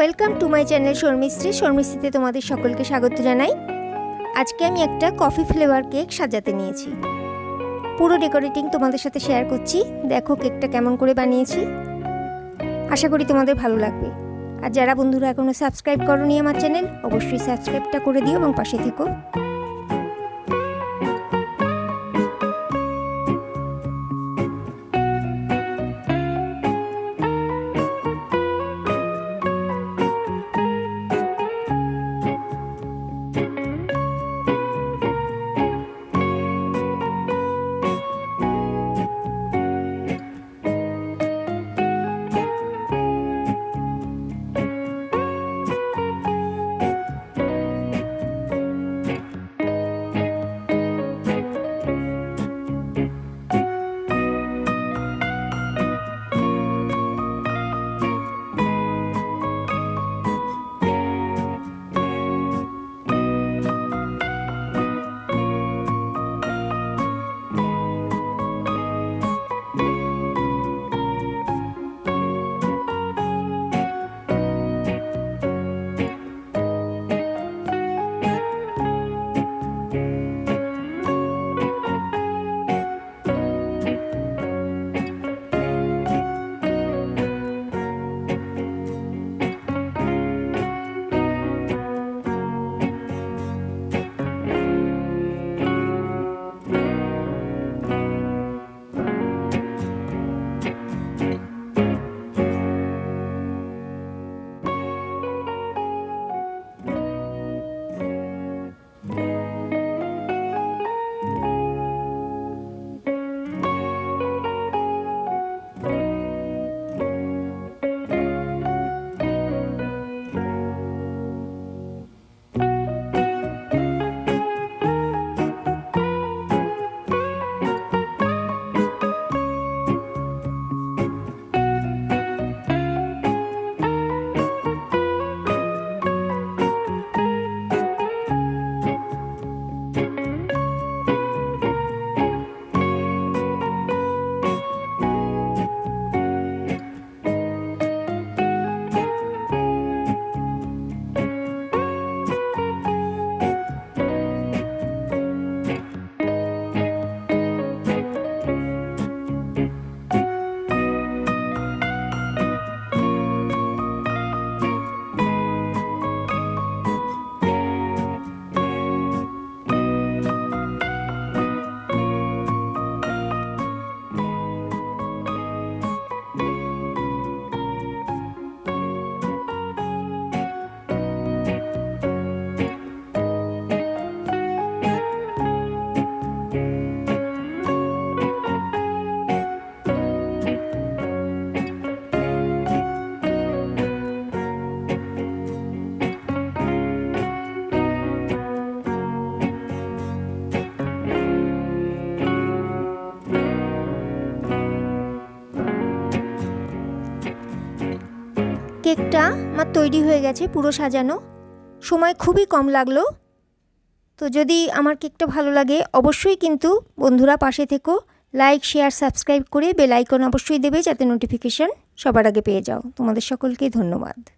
Welcome to my channel Sharmishree. শর্মিশ্রীতে তোমাদের সকলকে স্বাগত জানাই। আজকে আমি একটা কফি ফ্লেভার কেক সাজাতে নিয়েছি। পুরো ডেকোরেটিং তোমাদের সাথে শেয়ার করছি। দেখো কেকটা কেমন করে বানিয়েছি। আশা করি তোমাদের ভালো লাগবে। আর যারা বন্ধুরা এখনও সাবস্ক্রাইব করনি আমার চ্যানেল, অবশ্যই সাবস্ক্রাইবটা করে দিও এবং পাশে থেকো। কেকটা আমার তৈরি হয়ে গেছে পুরো সাজানো। সময় খুবই কম লাগল। তো যদি আমার কেকটা ভালো লাগে, অবশ্যই কিন্তু বন্ধুরা পাশে থেকো। লাইক, শেয়ার, সাবস্ক্রাইব করে বেলাইকন অবশ্যই দেবে যাতে নোটিফিকেশান সবার আগে পেয়ে যাও। তোমাদের সকলকে ধন্যবাদ।